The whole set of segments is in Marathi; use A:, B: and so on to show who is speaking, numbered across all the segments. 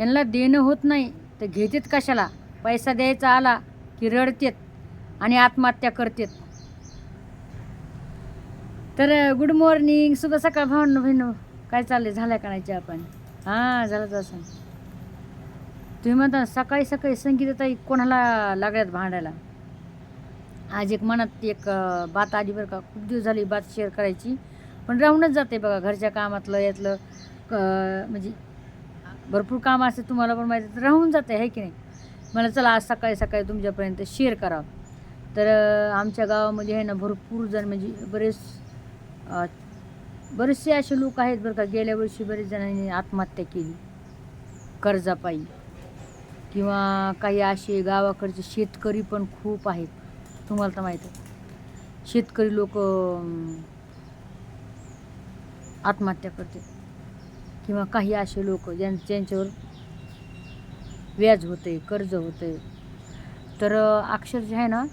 A: यांना देणं होत नाही तर घेतात कशाला? पैसा द्यायचा आला की रडतेत आणि आत्महत्या करतेत. तर गुड मॉर्निंग शुभ सकाळ भावना बहिण काय चाललंय? झालं का नाही आपण हां झालं तसं तुम्ही म्हणता सकाळी सकाळी संगीताताई कोणाला लागल्यात भांडायला? आज एक मनात एक बात आली बरं का. खूप दिवस झाली बात शेअर करायची. पण राहूनच जाते बघा घरच्या कामातलं यातलं क- म्हणजे भरपूर काम असते तुम्हाला पण माहिती तर राहून जाते आहे की नाही? मला चला आज सकाळी सकाळी तुमच्यापर्यंत शेअर करावं. तर आमच्या गावामध्ये आहे ना भरपूर जण म्हणजे बरेच बरेचसे असे लोक आहेत बरं का गेल्या वर्षी बरेच जणांनी आत्महत्या केली कर्जापायी. किंवा काही असे गावाकडचे शेतकरी पण खूप आहेत तुम्हाला तर माहीत आहे. शेतकरी लोक आत्महत्या करते किंवा काही असे लोक ज्यां ज्यांच्यावर व्याज होते कर्ज होते तर अक्षरशः आहे ना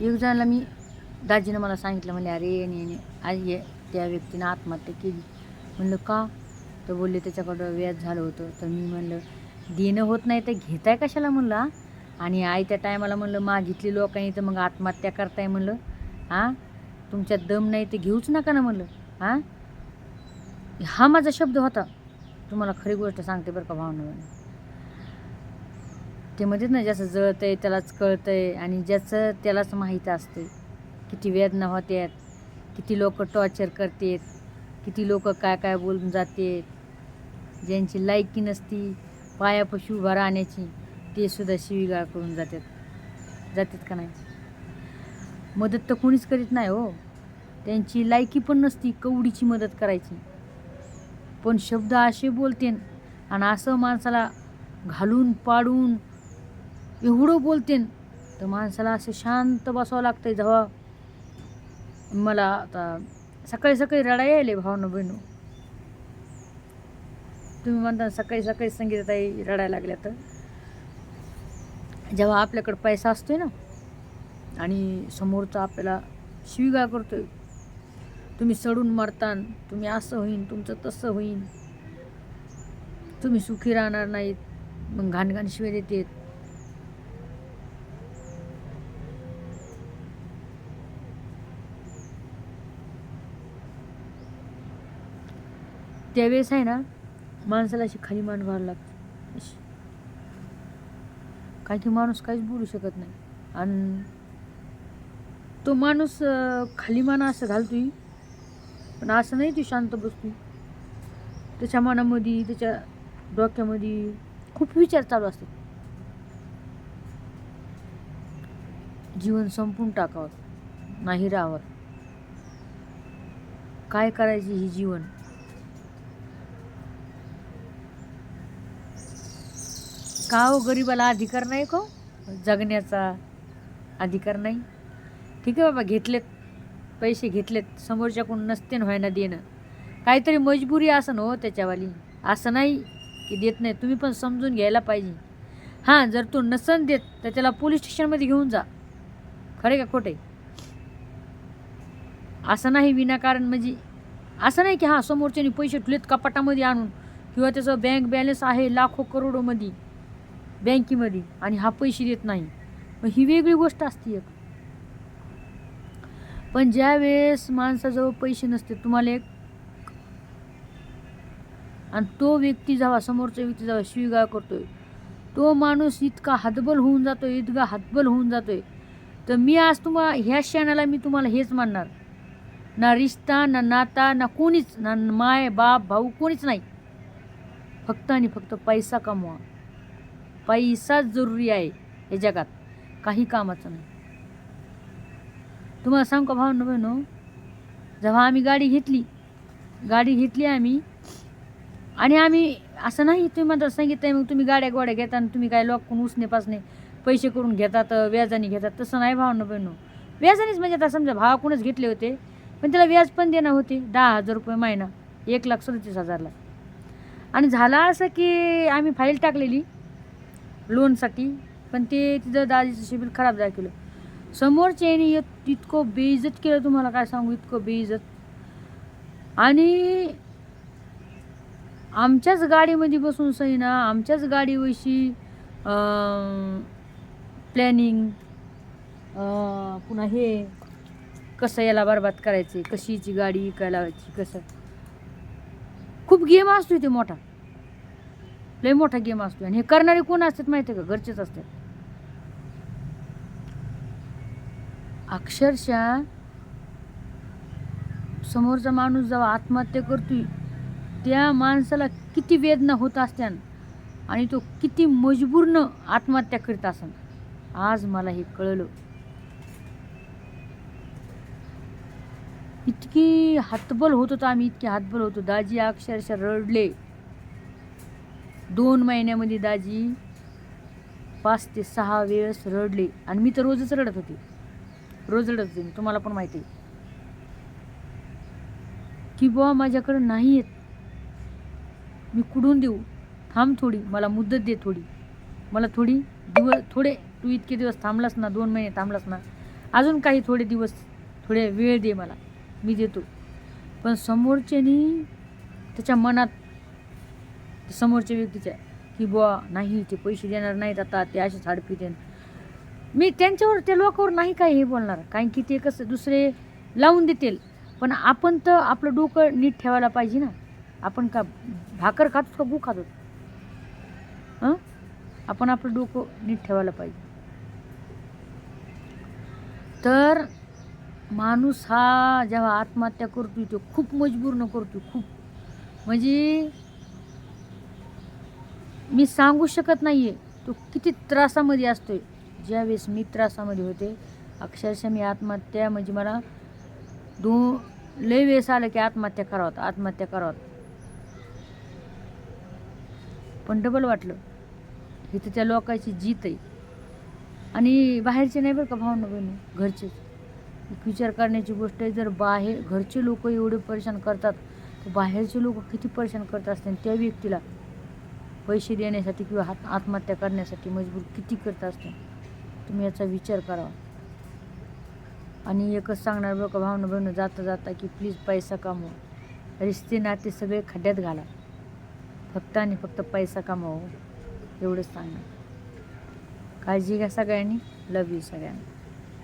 A: एक जणाला मी दाजीनं मला सांगितलं म्हणले अरे येणे येणे आज ये त्या व्यक्तीनं आत्महत्या केली. म्हणलं का? तर बोलले त्याच्याकडं व्याज झालं होतं. तर मी म्हणलं देणं होत नाही तर घेताय कशाला? म्हणलं आणि आई त्या टायमाला म्हणलं मागितली लोकांनी तर मग आत्महत्या करताय. म्हणलं हां? तुमच्यात दम नाही तर घेऊच नका ना. म्हणलं हां? हा माझा शब्द होता. तुम्हाला खरी गोष्ट सांगते बरं का भावना ते म्हणतात ना ज्याचं जळतंय त्यालाच कळतं आहे आणि ज्याचं त्यालाच माहीत असते किती वेदना होत्यात किती लोक टॉर्चर करतात किती लोक काय काय बोलून जातात. ज्यांची लायकी नसती पायापाशी उभा राहण्याची ते सुद्धा शिवीगाळ करून जातात जातात का नाही? मदत तर कोणीच करीत नाही हो. त्यांची लायकी पण नसती कवडीची मदत करायची. पण शब्द असे बोलतेन आणि असं माणसाला घालून पाडून एवढं बोलतेन तर माणसाला असं शांत बसावं लागतंय. जेव्हा मला आता सकाळी सकाळी रडा यायले भावना बहिणू. तुम्ही म्हणता सकाळी सकाळी संगीताताई रडायला लागल्या तर? जेव्हा आपल्याकडं पैसा असतोय ना आणि समोरचा आपल्याला शिविगा करतोय तुम्ही सडून मरतान तुम्ही असं होईन तुमचं तसं होईन. तुम्ही सुखी राहणार नाहीत मग घाणघाण शिवे देतात त्यावेळेस आहे ना माणसाला अशी खाली मान व्हायला लागते. अशी. काही की माणूस काहीच बोलू शकत नाही. आणि तो माणूस खाली मान असं घालतोय पण असं नाही ती शांत बसते. त्याच्या मनामध्ये त्याच्या डोक्यामध्ये खूप विचार चालू असतात. जीवन संपून टाकावं नाही राहावं. काय करायची हे जीवन? का हो गरीबाला अधिकार नाही का हो? जगण्याचा अधिकार नाही. ठीक आहे बाबा घेतलेत. पैसे घेतलेत समोरच्याकडून नसते व्हायना देणं. काहीतरी मजबुरी असं हो त्याच्यावाली. असं नाही की देत नाही. तुम्ही पण समजून घ्यायला पाहिजे. हां जर तो नसन देत तर त्याला पोलीस स्टेशनमध्ये घेऊन जा. खरे का खोटे असं नाही विनाकारण म्हणजे असं नाही की हां समोरच्यानी पैसे ठेवलेत कपाटामध्ये आणून किंवा त्याचं बँक बॅलन्स आहे लाखो करोडोमध्ये बँकेमध्ये आणि हा पैसे देत नाही. मग ही वेगळी गोष्ट असते एक. पण ज्या वेळेस माणसाजवळ पैसे नसते तुम्हाला एक आणि तो व्यक्ती जेव्हा समोरचा व्यक्ती जेव्हा शिवीगाळ करतोय तो माणूस इतका हतबल होऊन जातोय इतका हतबल होऊन जातोय. तर मी आज तुम्हाला ह्या क्षणाला मी तुम्हाला हेच मानणार. ना रिश्ता ना नाता ना कोणीच ना माय बाप भाऊ कोणीच नाही. फक्त आणि फक्त पैसा कमवा. पैसाच जरुरी आहे या जगात. काही कामाचं नाही. तुम्हाला सांगू का भावना बहिणो? जेव्हा आम्ही गाडी घेतली गाडी घेतली आम्ही आणि आम्ही असं नाही तुम्ही म्हणता सांगितलं मग तुम्ही गाड्या गोड्या घेता आणि तुम्ही काय लोकून उसने पासने पैसे करून घेतात व्याजाने घेतात तसं नाही भावना बहिणो. व्याजानेच म्हणजे आता समजा भावाकडूनच घेतले होते पण त्याला व्याज पण देणं होते दहा हजार रुपये महिना एक लाख सदतीस हजारला. आणि झालं असं की आम्ही फाईल टाकलेली लोनसाठी पण ते तिथं दाजीचं शिबिर खराब दाखवलं समोरच्याने येत इतकं बेइज्जत केलं तुम्हाला काय सांगू? इतकं बेइज्जत. आणि आमच्याच गाडीमध्ये बसून सईना आमच्याच गाडीवशी प्लॅनिंग पुन्हा हे कसं याला बरबाद करायचे कशीची गाडी विकायला लावायची कसं? खूप गेम असतो ते मोठा. लय मोठा गेम असतो आणि हे करणारे कोण असतात माहिती आहे का? घरचेच असतात. अक्षरशः समोरचा माणूस जेव्हा आत्महत्या करतोय त्या माणसाला किती वेदना होत असत्यान आणि तो किती मजबूरनं आत्महत्या करीत असन. आज मला हे कळलं. इतकी हातबल होत होतो आम्ही इतके हातबल होतो. दाजी अक्षरशः रडले. दोन महिन्यामध्ये दाजी पाच ते सहा वेळेस रडले. आणि मी तर रोजच रडत होते. रोज रडत तुम्हाला पण माहिती आहे. की बुवा माझ्याकडं नाही येत. मी कुठून देऊ. थांब थोडी मला मुदत दे थोडी. मला थोडी दिवस थोडे तू इतके दिवस थांबलास ना दोन महिने थांबलास ना अजून काही थोडे दिवस थोडे वेळ दे मला. मी देतो. पण समोरच्यानी त्याच्या मनात समोरच्या व्यक्तीच्या की बुवा नाही ते पैसे देणार नाहीत आता ते असे झाडपी देणार मी त्यांच्यावर त्या लोकांवर नाही काय हे बोलणार. कारण की ते कसं दुसरे लावून देतील. पण आपण तर आपलं डोकं नीट ठेवायला पाहिजे ना. आपण का भाकर खातो का गू खातो? हां? आपण आपलं डोकं नीट ठेवायला पाहिजे. तर माणूस हा जेव्हा आत्महत्या करतो तो खूप मजबूर न करतो खूप. म्हणजे मी सांगू शकत नाही आहे तो किती त्रासामध्ये असतोय. ज्यावेळेस मी त्रासामध्ये होते अक्षरशः मी आत्महत्या म्हणजे मला दो लय वेळेस आलं की आत्महत्या करावं आत्महत्या करावं. पण डबल वाटलं. इथं त्या लोकांची जीत आहे. आणि बाहेरचे नाही बरं का भावना बहिणी घरचेच एक विचार करण्याची गोष्ट आहे जर बाहेर घरचे लोक एवढे परेशान करतात तर बाहेरचे लोक किती परेशान करत असतील त्या व्यक्तीला? पैसे देण्यासाठी किंवा हात आत्महत्या करण्यासाठी मजबूर किती करत असतील? तुम्ही याचा विचार करावा आणि एकच सांगणार बघा का भावना बहिणं जाता जाता की प्लीज पैसा कमवा. रिश्ते नाते सगळे खड्ड्यात घाला. फक्त आणि फक्त पैसा कमावं हो. एवढंच सांगणार. काळजी घ्या सगळ्यांनी. लव यू सगळ्यांना.